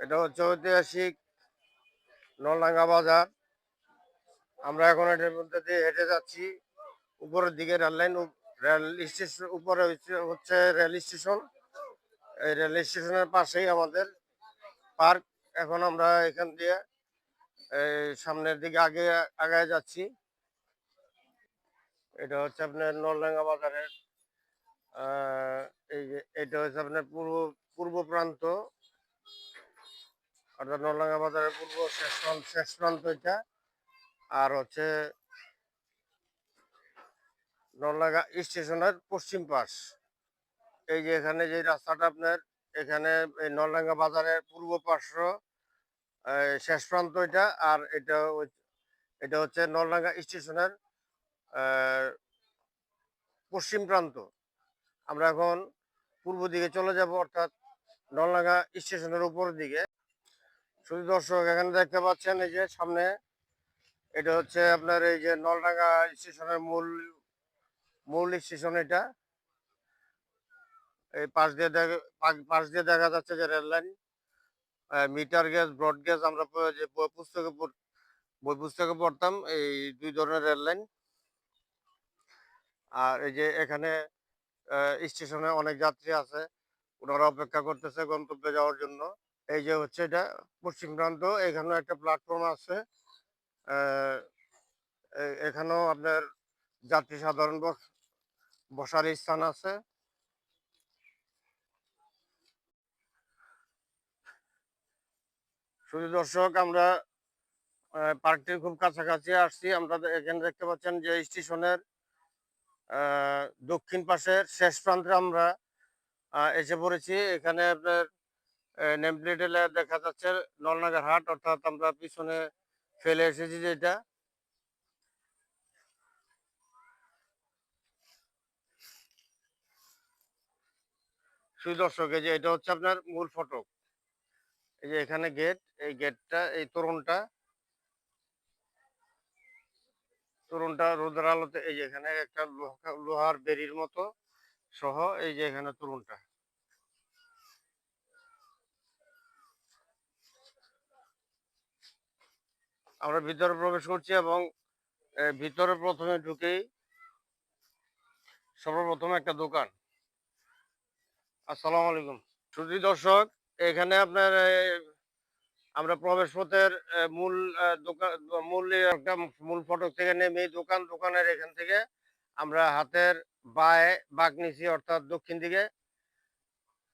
এটা হচ্ছে ঐতিহাসিক নলডাঙ্গা বাজার। আমরা এখন এটার মধ্যে দিয়ে হেঁটে যাচ্ছি। উপরের দিকে রেল লাইন রেল স্টেশন, উপরে হচ্ছে- রেল স্টেশন। এই রেল স্টেশনের পাশেই আমাদের পার্ক। এখন আমরা এখান দিয়ে, এই সামনের দিকে আগে, আগায় যাচ্ছি। এটা হচ্ছে আপনার নলডাঙ্গা বাজারের এই যে, এটা হচ্ছে আপনার পূর্ব পূর্ব প্রান্ত। অর্থাৎ নলডাঙ্গা বাজারের পূর্ব শেষ প্রান্ত শেষ প্রান্ত এটা। আর হচ্ছে নলডাঙ্গা স্টেশনের পশ্চিম পাশ। এই যে এখানে যে রাস্তাটা আপনার, এখানে এই নলডাঙ্গা বাজারের পূর্ব পার্শ্ব শেষ প্রান্ত এটা, আর এটা এটা হচ্ছে নলডাঙ্গা স্টেশনের পশ্চিম প্রান্ত। আমরা এখন পূর্ব দিকে চলে যাব, অর্থাৎ নলডাঙ্গা স্টেশনের উপর দিকে। শুধু দর্শক এখানে দেখতে পাচ্ছেন এই যে সামনে, এটা হচ্ছে আপনার এই যে নলডাঙ্গা স্টেশনের মূল মূল স্টেশন এটা। এই পাশ দিয়ে পাশ দিয়ে দেখা যাচ্ছে যে rail line. Meter gauge, broad gauge আমরা যে বই পুস্তকে বই পুস্তকে পড়তাম, এই দুই ধরনের রেল লাইন। আর এই যে এখানে স্টেশনে অনেক যাত্রী আছে, ওনারা অপেক্ষা করতেছে গন্তব্যে যাওয়ার জন্য। এই যে হচ্ছে এটা পশ্চিম প্রান্ত, এখানেও একটা প্ল্যাটফর্ম আছে। এখানেও আপনার যাত্রী সাধারণ বস- বসার স্থান আছে। শুধু দর্শক, আমরা পার্কটির খুব কাছাকাছি আসছি। আমরা এখানে দেখতে পাচ্ছেন যে স্টেশনের দক্ষিণ পাশের শেষ প্রান্তে আমরা এসে পড়েছি। এখানে আপনার নেম দেখা যাচ্ছে, নলনাগার হাট, অর্থাৎ আমরা পিছনে ফেলে এসেছি যেটা। শুধু দর্শক, এই যে এটা হচ্ছে আপনার মূল ফটক। এই যে এখানে গেট এই গেটটা এই তোরণটা। তোরণটা রোদের আলোতে, এই যে এখানে একটা লোহা- লোহার বেরির মতো সহ এই যে এখানে তোরণটা। আমরা ভিতরে প্রবেশ করছি এবং ভিতরে প্রথমে ঢুকেই সর্বপ্রথম একটা দোকান। আসসালামু আলাইকুম। শুধু দর্শক এখানে আপনার আমরা প্রবেশ পথের মূল দোকান মূল একটা মূল ফটক থেকে নেমে দোকান দোকানের এখান থেকে আমরা হাতের বায়ে বাঘ নিছি অর্থাৎ দক্ষিণ দিকে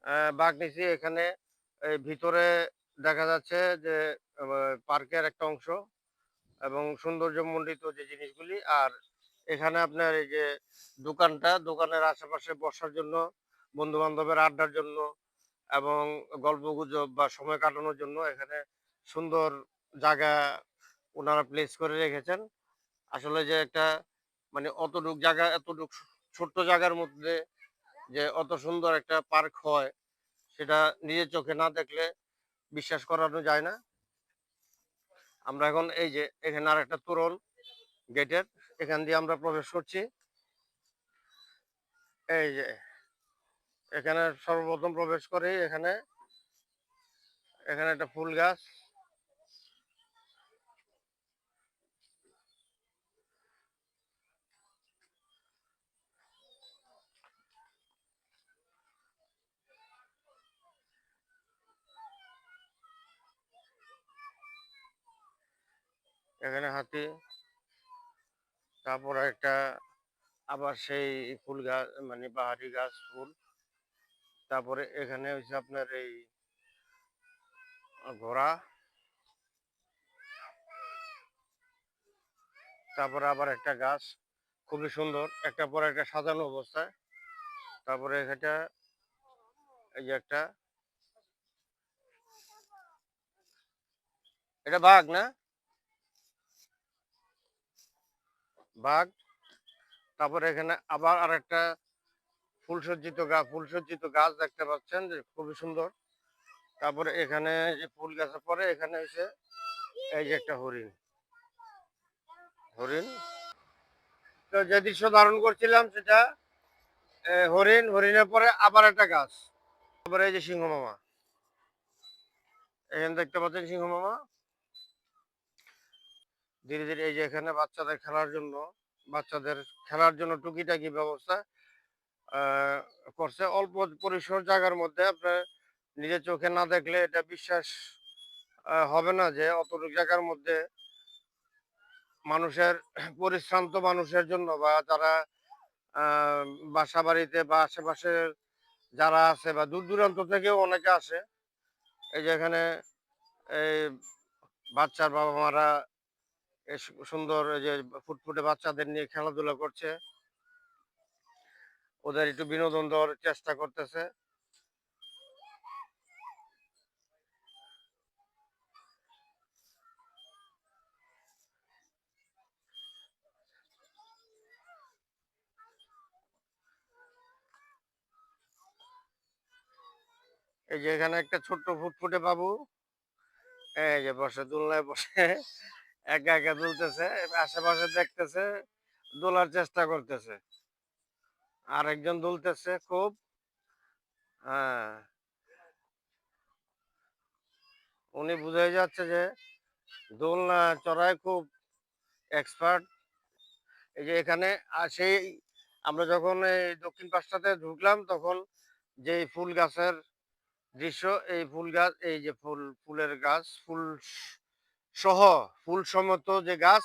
আহ, বাঘ নিছি এখানে ভিতরে দেখা যাচ্ছে যে পার্কের একটা অংশ। এবং সৌন্দর্যমণ্ডিত যে জিনিসগুলি, আর এখানে আপনার এই যে দোকানটা, দোকানের আশেপাশে বসার জন্য বন্ধু বান্ধবের আড্ডার জন্য এবং গল্প গুজব বা সময় কাটানোর জন্য এখানে সুন্দর জায়গা ওনারা প্লেস করে রেখেছেন। আসলে যে একটা মানে অতটুক জায়গা, এতটুক ছোট্ট জায়গার মধ্যে যে অত সুন্দর একটা পার্ক হয়, সেটা নিজের চোখে না দেখলে বিশ্বাস করানো যায় না। আমরা এখন এই যে এখানে আর একটা তোরণ গেটের, এখান দিয়ে আমরা প্রবেশ করছি। এই যে এখানে সর্বপ্রথম প্রবেশ করে এখানে। এখানে একটা ফুল গাছ। এখানে হাতি তারপর একটা আবার সেই ফুল গাছ মানে বাহারি গাছ ফুল। তারপরে এখানে হচ্ছে আপনার এই ঘোড়া। তারপরে আবার একটা গাছ, খুবই সুন্দর। একটা পর একটা সাজানো অবস্থায়। তারপরে এটা এই যে একটা। এটা বাঘ না? বাঘ, তারপরে এখানে আবার আর একটা ফুলসজ্জিত গাছ ফুলসজ্জিত গাছ দেখতে পাচ্ছেন যে খুবই সুন্দর। তারপরে এখানে যে ফুল গাছের পরে এখানে এসে এই যে একটা হরিণ। হরিণ। তো যে দৃশ্য ধারণ করছিলাম সেটা হরিণ, হরিণের পরে আবার একটা গাছ। তারপরে এই যে সিংহ মামা এখানে দেখতে পাচ্ছেন সিংহ মামা ধীরে ধীরে এই যে এখানে বাচ্চাদের খেলার জন্য, বাচ্চাদের খেলার জন্য টুকিটাকি ব্যবস্থা করছে। অল্প পরিসর জায়গার মধ্যে আপনার নিজের চোখে না দেখলে এটা বিশ্বাস হবে না যে অতটুকু জায়গার মধ্যে মানুষের পরিশ্রান্ত মানুষের জন্য বা যারা বাসা বাড়িতে বা আশেপাশে যারা আছে বা দূর দূরান্ত থেকেও অনেকে আসে। এই যে এখানে এই বাচ্চার বাবা মারা সুন্দর যে ফুটফুটে বাচ্চাদের নিয়ে খেলাধুলা করছে। ওদের একটু বিনোদন দেওয়ার চেষ্টা করতেছে। এই যে এখানে একটা ছোট্ট ফুটফুটে বাবু। এই যে বসে, দোলনায় বসে। একা একা দুলতেছে, আশেপাশে দেখতেছে, দোলার চেষ্টা করতেছে। আর একজন দুলতেছে খুব। হ্যাঁ। উনি বুঝে যাচ্ছে যে দোলনা চড়ায় খুব এক্সপার্ট এই যে এখানে সেই আমরা যখন এই দক্ষিণ পাশটাতে ঢুকলাম, তখন যে ফুল গাছের দৃশ্য, এই ফুল গাছ, এই যে ফুল, ফুলের গাছ, ফুল সহ ফুল সমত যে গাছ,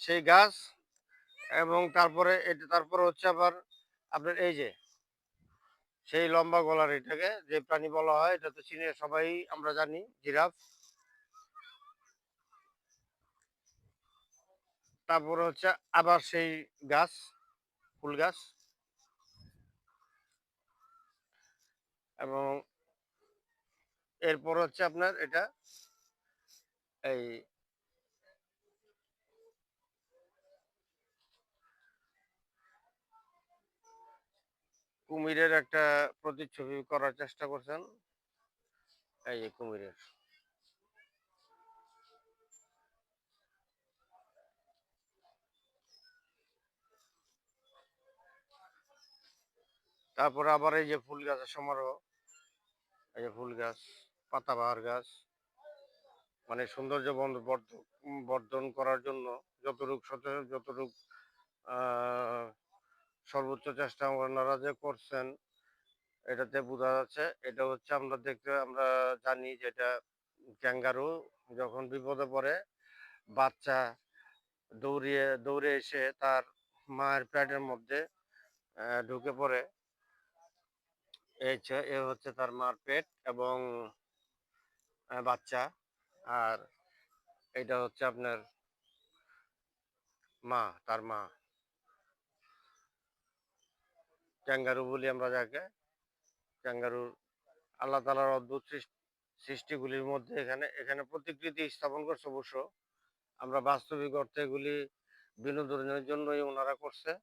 সেই গাছ এবং তারপরে এটা তারপরে হচ্ছে আবার আপনার এই যে, সেই লম্বা গলার এটাকে যে প্রাণী বলা হয়, এটা তো চিনে সবাই, আমরা জানি, জিরাফ। তারপরে হচ্ছে আবার সেই গাছ, ফুল গাছ। এবং এরপর হচ্ছে আপনার এটা এই কুমিরের একটা প্রতিচ্ছবি করার চেষ্টা করছেন। এই যে কুমিরের। তারপরে আবার এই যে ফুল গাছের সমারোহ, এই যে ফুল গাছ, পাতাবাহার গাছ। মানে সৌন্দর্য বর্ধন করার জন্য যতটুক যতটুক সর্বোচ্চ চেষ্টা ওনারা যে করছেন, এটাতে বোঝা যাচ্ছে, এটা হচ্ছে আমরা দেখতে, আমরা জানি যেটা ক্যাঙ্গারু যখন বিপদে পড়ে, বাচ্চা দৌড়িয়ে, দৌড়ে এসে তার মায়ের প্যাডের মধ্যে ঢুকে পড়ে, এই হচ্ছে তার মার পেট এবং বাচ্চা। আর এটা হচ্ছে আপনার মা, তার মা। ক্যাঙ্গারু বলি আমরা যাকে। ক্যাঙ্গারুর আল্লাহ তালার অদ্ভুত সৃষ- সৃষ্টিগুলির মধ্যে এখানে এখানে প্রতিকৃতি স্থাপন করছে অবশ্য। আমরা বাস্তবিক অর্থে এগুলি বিনোদনের জন্যই ওনারা করছে।